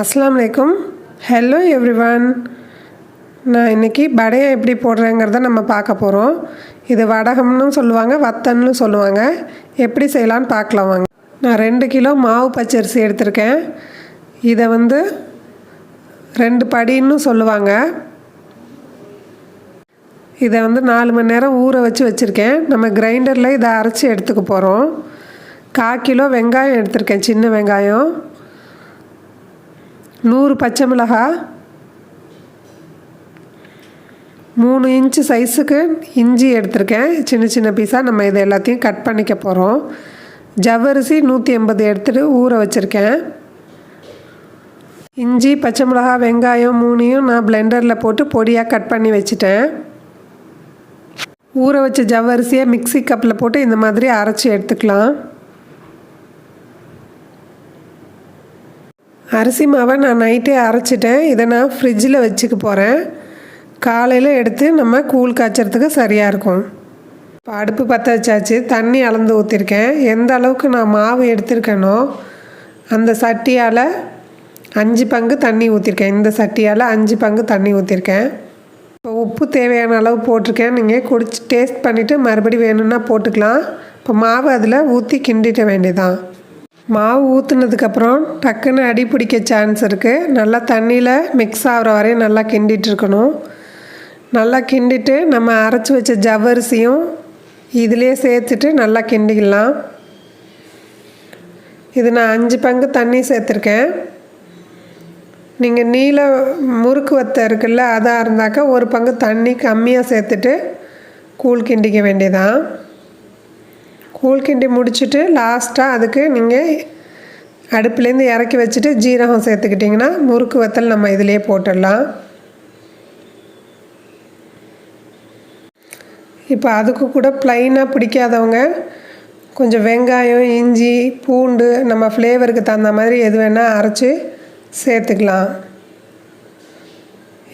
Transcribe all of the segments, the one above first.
அஸ்லாம் வலைக்கும் hello everyone நான் இன்றைக்கி வடையை எப்படி போடுறேங்கிறத நம்ம பார்க்க போகிறோம் இது வடகம்னு சொல்லுவாங்க வத்தன்னு சொல்லுவாங்க. எப்படி செய்யலான்னு பார்க்கலாம் வாங்க. நான் ரெண்டு கிலோ மாவு பச்சரிசி எடுத்திருக்கேன். இதை வந்து ரெண்டு படின்னு சொல்லுவாங்க. இதை வந்து நாலு மணி நேரம் ஊற வச்சு வச்சுருக்கேன். நம்ம கிரைண்டரில் இதை அரைச்சி எடுத்துக்க போகிறோம் கால் கிலோ வெங்காயம் எடுத்திருக்கேன் சின்ன வெங்காயம். நூறு பச்சை மிளகாய் மூணு இன்ச்சு சைஸுக்கு இஞ்சி எடுத்திருக்கேன். சின்ன சின்ன பீஸாக நம்ம இதை எல்லாத்தையும் கட் பண்ணிக்க போகிறோம் ஜவ்வரிசி நூற்றி எண்பது எடுத்துகிட்டு ஊற வச்சுருக்கேன். இஞ்சி பச்சை மிளகாய் வெங்காயம் மூணையும் நான் பிளெண்டரில் போட்டு பொடியாக கட் பண்ணி வச்சுட்டேன். ஊற வச்ச ஜவ்வரிசியை மிக்ஸி கப்பில் போட்டு இந்த மாதிரி அரைச்சி எடுத்துக்கலாம். அரிசி மாவை நான் நைட்டே அரைச்சிட்டேன். இதை நான் ஃப்ரிட்ஜில் வச்சுக்க போகிறேன் காலையில் எடுத்து நம்ம கூழ் காய்ச்சறதுக்கு சரியாக இருக்கும். இப்போ அடுப்பு பற்ற வச்சாச்சு. தண்ணி அளந்து ஊற்றிருக்கேன் எந்த அளவுக்கு நான் மாவு எடுத்திருக்கேனோ அந்த சட்டியால் அஞ்சு பங்கு தண்ணி ஊற்றிருக்கேன் இந்த சட்டியால் அஞ்சு பங்கு தண்ணி ஊற்றிருக்கேன் இப்போ உப்பு தேவையான அளவு போட்டிருக்கேன். நீங்கள் குடிச்சு டேஸ்ட் பண்ணிவிட்டு மறுபடி வேணும்னா போட்டுக்கலாம். இப்போ மாவு அதில் ஊற்றி கிண்டிட்ட வேண்டியதான் மாவு ஊற்றுனதுக்கப்புறம் டக்குன்னு அடி பிடிக்க சான்ஸ் இருக்குது நல்லா தண்ணியில் மிக்ஸ் ஆகிற வரையும் நல்லா கிண்டிகிட்ருக்கணும் நல்லா கிண்டிட்டு நம்ம அரைச்சி வச்ச ஜவ்வரிசியும் இதிலே சேர்த்துட்டு நல்லா கிண்டிக்கலாம் இது நான் அஞ்சு பங்கு தண்ணி சேர்த்துருக்கேன். நீங்கள் நீல முறுக்கு வத்தை இருக்குல்ல அதாக இருந்தாக்கா ஒரு பங்கு தண்ணி கம்மியாக சேர்த்துட்டு கூழ் கிண்டிக்க வேண்டியதான் கூழ் கிண்டி முடிச்சுட்டு லாஸ்ட்டாக அதுக்கு நீங்கள் அடுப்புலேருந்து இறக்கி வச்சுட்டு ஜீரகம் சேர்த்துக்கிட்டிங்கன்னா முறுக்கு வத்தல் நம்ம இதிலே போட்டுடலாம். இப்போ அதுக்கு கூட ப்ளைனாக பிடிக்காதவங்க கொஞ்சம் வெங்காயம் இஞ்சி பூண்டு நம்ம ஃப்ளேவருக்கு தகுந்த மாதிரி எது வேணால் அரைச்சி சேர்த்துக்கலாம்.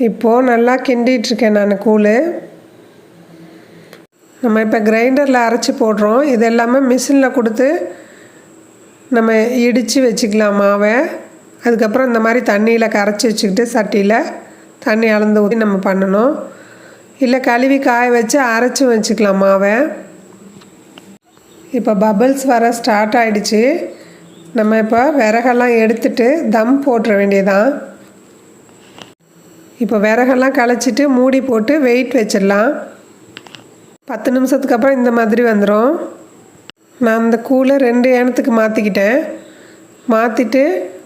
இப்போது நல்லா கிண்டிகிட்ருக்கேன் நான் கூழ். நம்ம இப்போ கிரைண்டரில் அரைச்சி போடுறோம். இது எல்லாமே மிஷினில் கொடுத்து நம்ம இடித்து வச்சுக்கலாம் மாவை. அதுக்கப்புறம் இந்த மாதிரி தண்ணியில் கரைச்சி வச்சுக்கிட்டு சட்டியில் தண்ணி அளந்து ஊற்றி நம்ம பண்ணணும். இல்லை கழுவி காய வச்சு அரைச்சி வச்சுக்கலாம் மாவை. இப்போ பபிள்ஸ் வர ஸ்டார்ட் ஆகிடுச்சு நம்ம இப்போ விறகெல்லாம் எடுத்துட்டு தம் போட்டுற வேண்டியதான் இப்போ விறகெல்லாம் களைச்சிட்டு மூடி போட்டு வெயிட் வச்சிடலாம். பத்து நிமிஷத்துக்கு அப்புறம் இந்த மாதிரி வந்துடும் நான் அந்த கூலை ரெண்டு ஏனத்துக்கு மாற்றிக்கிட்டேன் மாற்றிட்டு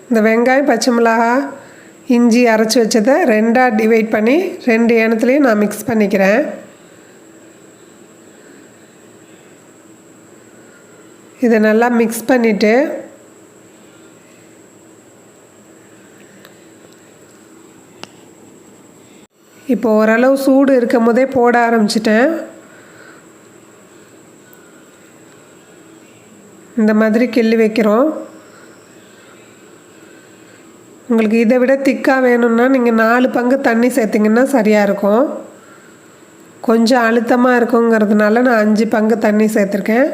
இந்த வெங்காயம் பச்சை மிளகா இஞ்சி அரைச்சி வச்சதை ரெண்டாக டிவைட் பண்ணி ரெண்டு ஏனத்துலேயும் நான் மிக்ஸ் பண்ணிக்கிறேன். இதை நல்லா மிக்ஸ் பண்ணிவிட்டு இப்போ ஓரளவு சூடு இருக்கும் போதே போட ஆரம்பிச்சிட்டேன். இந்த மாதிரி கிள்ளி வைக்கிறோம். உங்களுக்கு இதை விட திக்காக வேணும்னா நீங்கள் நாலு பங்கு தண்ணி சேர்த்திங்கன்னா சரியாக இருக்கும். கொஞ்சம் அழுத்தமாக இருக்குங்கிறதுனால நான் அஞ்சு பங்கு தண்ணி சேர்த்துருக்கேன்.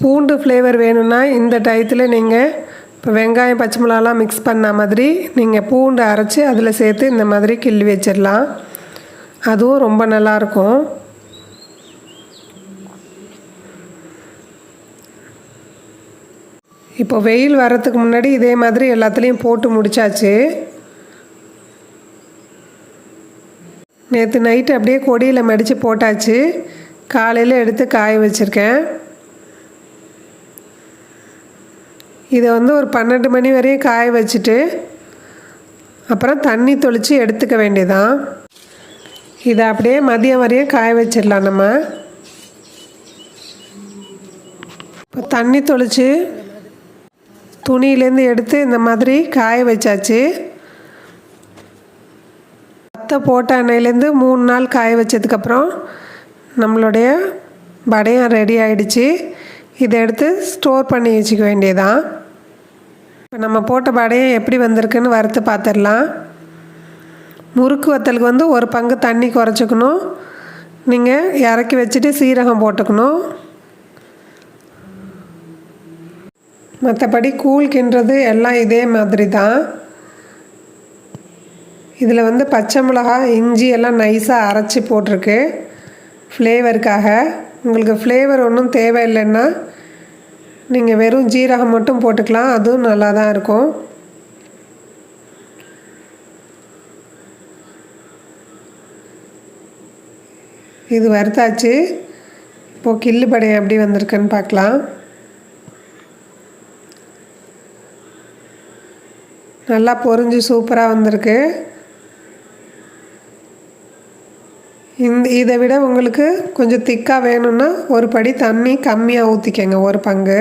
பூண்டு ஃப்ளேவர் வேணும்னா இந்த டயத்தில் நீங்கள் இப்போ வெங்காயம் பச்சை மிளகாலாம் மிக்ஸ் பண்ண மாதிரி நீங்கள் பூண்டு அரைச்சி அதில் சேர்த்து இந்த மாதிரி கிள்ளி வச்சிடலாம் அதுவும் ரொம்ப நல்லாயிருக்கும் இப்போ வெயில் வர்றதுக்கு முன்னாடி இதே மாதிரி எல்லாத்துலேயும் போட்டு முடிச்சாச்சு. நேற்று நைட்டு அப்படியே கொடியில் மடித்து போட்டாச்சு. காலையில் எடுத்து காய வச்சுருக்கேன். இதை வந்து ஒரு பன்னெண்டு மணி வரையும் காய வச்சுட்டு அப்புறம் தண்ணி தொளித்து எடுத்துக்க வேண்டியதான் இதை அப்படியே மதியம் வரையும் காய வச்சிடலாம் நம்ம. இப்போ தண்ணி தொளித்து துணியிலேருந்து எடுத்து இந்த மாதிரி காய வச்சாச்சு. பத்தை போட்ட எண்ணெயிலேருந்து மூணு நாள் காய வச்சதுக்கப்புறம் நம்மளுடைய வடையம் ரெடி ஆகிடுச்சு இதை எடுத்து ஸ்டோர் பண்ணி வச்சுக்க வேண்டியதான் இப்போ நம்ம போட்ட வடையம் எப்படி வந்திருக்குன்னு வறுத்து பார்த்துடலாம் முறுக்கு வத்தலுக்கு வந்து ஒரு பங்கு தண்ணி குறைச்சிக்கணும். நீங்கள் இறக்கி வச்சுட்டு சீரகம் போட்டுக்கணும். மற்றபடி கூழ் கிண்டுறது எல்லாம் இதே மாதிரி தான் இதில் வந்து பச்சை மிளகா இஞ்சி எல்லாம் நைஸாக அரைச்சி போட்டிருக்கு. ஃப்ளேவருக்காக உங்களுக்கு ஃப்ளேவர் ஒன்றும் தேவையில்லைன்னா நீங்கள் வெறும் ஜீரகம் மட்டும் போட்டுக்கலாம் அதுவும் நல்லா தான் இருக்கும். இது வறுத்தாச்சு. இப்போது கில்லு படம் எப்படி வந்திருக்குன்னு பார்க்கலாம். நல்லா பொரிஞ்சு சூப்பராக வந்திருக்கு. இந்த இதை விட உங்களுக்கு கொஞ்சம் திக்காக வேணும்னா ஒரு படி தண்ணி கம்மியாக ஊற்றிக்கங்க ஒரு பங்கு.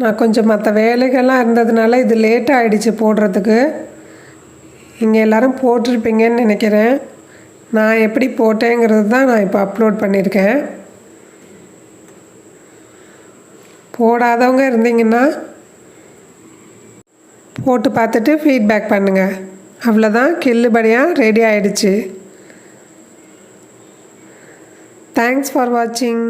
நான் கொஞ்சம் மற்ற வேலைகள்லாம் இருந்ததுனால இது லேட்டாக ஆகிடுச்சு போடுறதுக்கு. இங்கே எல்லோரும் போட்டிருப்பீங்கன்னு நினைக்கிறேன். நான் எப்படி போட்டேங்கிறது தான் நான் இப்போ அப்லோட் பண்ணியிருக்கேன். போடாதவங்க இருந்தீங்கன்னா போட்டு பார்த்துட்டு ஃபீட்பேக் பண்ணுங்கள் அவ்வளோதான் கில்லுபடியாக ரெடி ஆயிடுச்சு. தேங்க்ஸ் ஃபார் வாட்சிங்